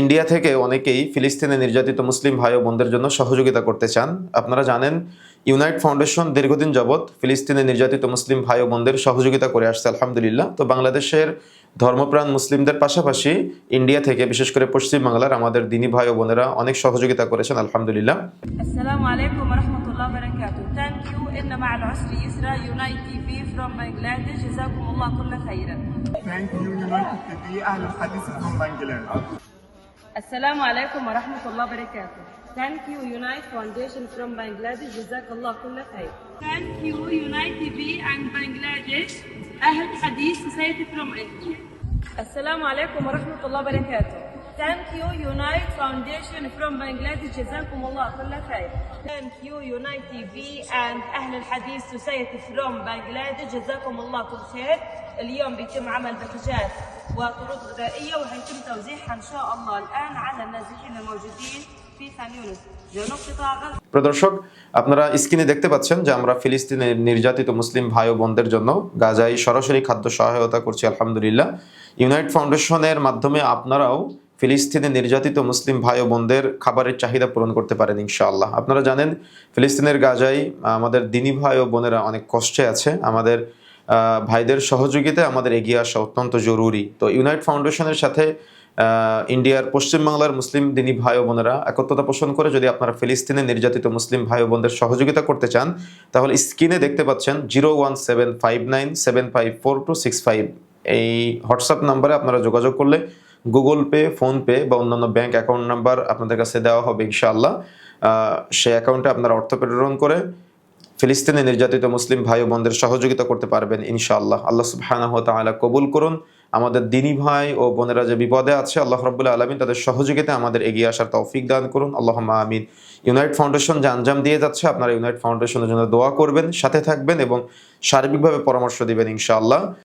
India থেকে অনেকেই ফিলিস্তিনে নির্যাতিত মুসলিম ভাই ও বোনদের জন্য সহযোগিতা করতে চান। আপনারা জানেন ইউনাইট ফাউন্ডেশন দীর্ঘদিন যাবৎ ফিলিস্তিনে নির্যাতিত মুসলিম ভাই ও বোনদের সহযোগিতা করে আসছে আলহামদুলিল্লাহ। তো বাংলাদেশের ধর্মপ্রাণ মুসলিমদের পাশাপাশি ইন্ডিয়া থেকে বিশেষ করে পশ্চিমবাংলার আমাদের দিনী ভাই ও বোনেরা অনেক সহযোগিতা করেছেন আলহামদুলিল্লাহ। from Bangladesh. السلام عليكم ورحمة الله وبركاته. Thank you Unite Foundation from Bangladesh. جزاك الله كل خير. Thank you Unite TV and Bangladesh. أهل حديث Society from India. السلام عليكم ورحمة الله وبركاته. Thank you Unite Foundation from Bangladesh. جزاكم الله كل خير. Thank you Unite TV and أهل الحديث Society from Bangladesh. جزاكم الله كل خير. اليوم بيتم عمل باكجات وطرق غذائية وهيتم توزيعها إن شاء الله الآن على النازحين الموجودين في خان يونس جنوب قطاع غزة. প্রদর্শক আপনারা স্ক্রিনে দেখতে পাচ্ছেন যে আমরা ফিলিস্তিনে নির্যাতিত মুসলিম ভাই ও বোনদের জন্য গাজায় সরাসরি খাদ্য সহায়তা করছি আলহামদুলিল্লাহ ইউনাইট ফাউন্ডেশনের মাধ্যমে আপনারাও ফিলিস্তিনে নির্যাতিত মুসলিম ভাই ও বোনদের খাবারের চাহিদা পূরণ করতে পারেন ইনশাআল্লাহ। আপনারা জানেন, ফিলিস্তিনের গাজায় আমাদের দিনী ভাই ও বোনেরা অনেক কষ্টে আছে। আমাদের ভাইদের সহযোগিতায় আমাদের এগিয়ে আসা অত্যন্ত জরুরি। তো ইউনাইট ফাউন্ডেশনের সাথে ইন্ডিয়ার পশ্চিমবাংলার মুসলিম দিনী ভাই ও বোনেরা একত্রতা পোষণ করে যদি আপনারা ফিলিস্তিনে নির্যাতিত মুসলিম ভাই ও বোনদের সহযোগিতা করতে চান, তাহলে স্ক্রিনে দেখতে পাচ্ছেন zero one seven five nine seven five four two six five. এই হোয়াটসঅ্যাপ নাম্বারে আপনারা যোগাযোগ করলে গুগল পে ফোনপে বা অন্যান্য ব্যাংক অ্যাকাউন্ট নাম্বার আপনাদের কাছে দেওয়া হবে ইনশাআল্লাহ। সেই অ্যাকাউন্টে আপনারা অর্থ প্রেরণ করে ফিলিস্তিনে নির্যাতিত মুসলিম ভাই ও বোনদের সহযোগিতা করতে পারবেন ইনশাআল্লাহ। আল্লাহ সুবহানাহু ওয়া তাআলা কবুল করুন। আমাদের দিনী ভাই ও বোনেরা যে বিপদে আছে, আল্লাহ রাব্বুল আলামিন তাদের সহযোগিতা আমাদের এগিয়ে আসার তৌফিক দান করুন। আল্লাহ আমিন। ইউনাইট ফাউন্ডেশন যে আঞ্জাম দিয়ে যাচ্ছে, আপনারা ইউনাইট ফাউন্ডেশনের জন্য দোয়া করবেন, সাথে থাকবেন এবং সার্বিকভাবে পরামর্শ দিবেন ইনশাআল্লাহ।